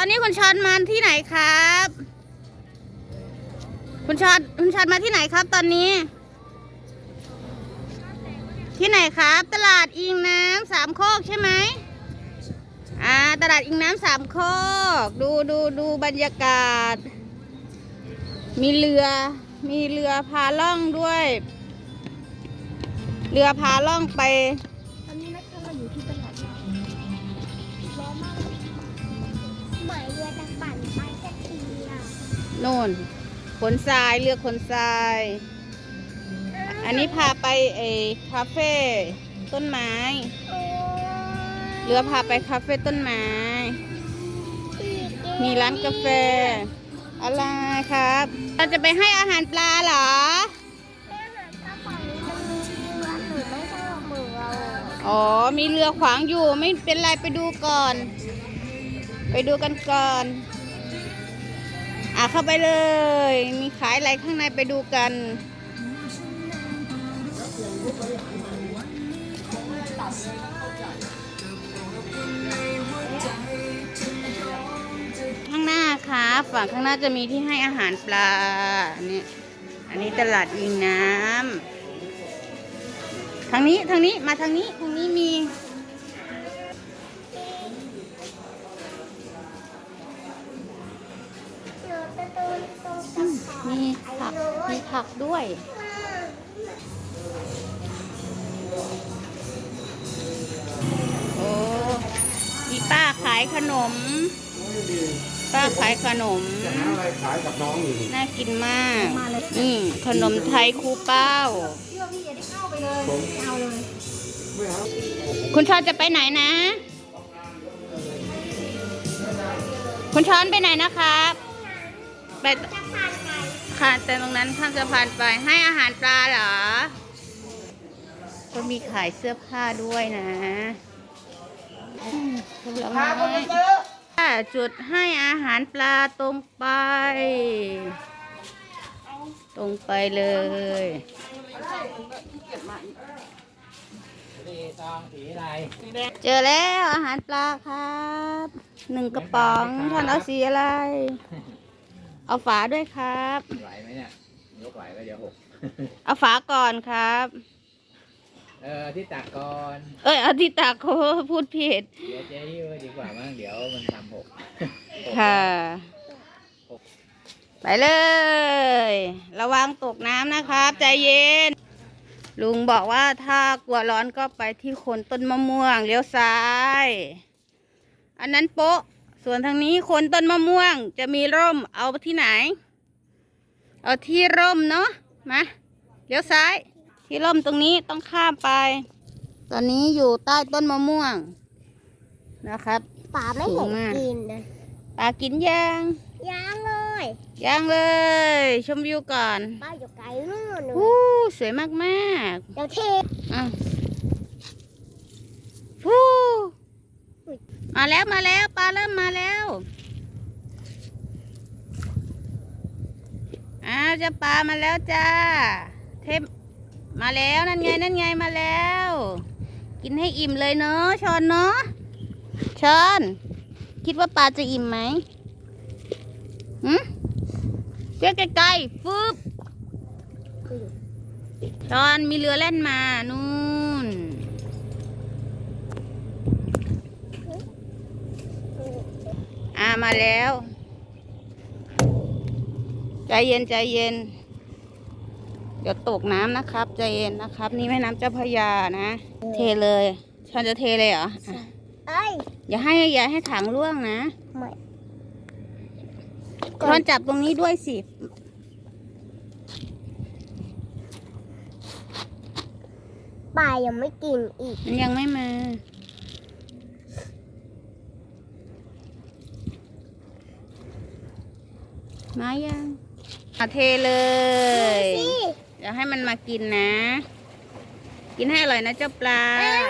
ตอนนี้คุณชอนมาที่ไหนครับ คุณชอนคุณชอนมาที่ไหนครับ ตอนนี้ ที่ไหนครับ ตลาดอิงน้ำสามโคกใช่ไหมอ่า ตลาดอิงน้ำสามโคก ดูดูดูบรรยากาศ มีเรือ มีเรือพาล่องด้วย เรือพาล่องไป ตอนนี้นะคะเราอยู่ที่ตลาดร้อนมาก หมายเรือจะปั่นไปสักทีอะโน่นขนทรายเรือขนทราย อันนี้พาไปเอคาเฟ่ต้นไม้ โอ้ยเรือพาไปคาเฟ่ต้นไม้มีร้านกาแฟ อะไรครับ เราจะไปให้อาหารปลาเหรอ แม่หาข้าวฝั่งนี้มันมีเรือหนูไม่ชอบมือเราอ๋อ มีเรือขวางอยู่ไม่เป็นไรไปดูก่อน ไปดูกันก่อน อะเข้าไปเลย มีขายอะไรข้างในไปดูกันข้างหน้าครับฝั่งข้างหน้าจะมีที่ให้อาหารปลานนี้อันนี้ตลาดอิงน้ำทางนี้ทางนี้มาทางนี้ทางนี้มี มีผัก มีผักด้วย โอ้มีป้าขายขนม ป้าขายขนมจะหาอะไรขายกับน้องอยู่นี่น่ากินมากนี่ขนมไทยครูเป้าผมไม่เอาคุณชอนจะไปไหนนะ คุณช้อนไปไหนนะครับ ไป จะผ่านไก ลค่ะแต่ตรงนั้นท่านจะผ่านไปให้อาหารปลาเหรอ ก็มีขายเสื้อผ้าด้วยนะอืมผลไม้ค่ะจุดให้อาหารปลาตรงไป ตรงไปเลยเจอแล้วอาหารปลาครับ หนึ่งกระป๋องท่านเอาสีอะไร เอาฝาด้วยครับ ไหวไหมเนี่ยยกไหวก็เดี๋ยวหกเอาฝาก่อนครับ เออที่ตักก่อน เอ้ยเอาที่ตากเขาพูดผิด เดี๋ยวเจ๊ยืดีกว่ามั้งเดี๋ยวมันทำหกหกค่ะ ไปเลย ระวังตกน้ำนะครับ ใจเย็น ลุงบอกว่าถ้ากลัวร้อนก็ไปที่โคนต้นมะม่วงเลี้ยวซ้าย อันนั้นโป๊ะ ส่วนทางนี้โคนต้นมะม่วงจะมีร่มเอาที่ไหน เอาที่ร่มเนาะมาเลี้ยวซ้าย ที่ร่มตรงนี้ต้องข้ามไป ตอนนี้อยู่ใต้ต้นมะม่วง นะครับป่าไม่เห็นกินนะปลากินย่างย่างเลยย่างเลย ชมวิวก่อนป้าอยู่ไกลนู่นหนูอู้สวยมากมากเดี๋ยวเทๆอะฟู มาแล้วมาแล้วปลาเริ่มมาแล้วอ้าวจะปลามาแล้วจ้า เทปมาแล้วนั่นไงนั่นไงมาแล้ว กินให้อิ่มเลยเนาะชอนเนาะชอนคิดว่าปลาจะอิ่มไหมหืมเจ๊ไกลๆฟึบชอนมีเรือแล่นมานู่น อ่า มาแล้ว ใจเย็นใจเย็น เดี๋ยวตกน้ำนะครับ ใจเย็นนะครับ นี่แม่น้ำเจ้าพระยานะ เทเลยชอนจะเทเลยเหรออะเอ้ยอย่าให้อย่าให้ถังร่วงนะไม่ชอนจับตรงนี้ด้วยสิป่ายังไม่กินอีก มันยังไม่มา มายังอะเทเลยสิเดี๋ยวให้มันมากินนะ กินให้อร่อยนะเจ้าปลาอ้าว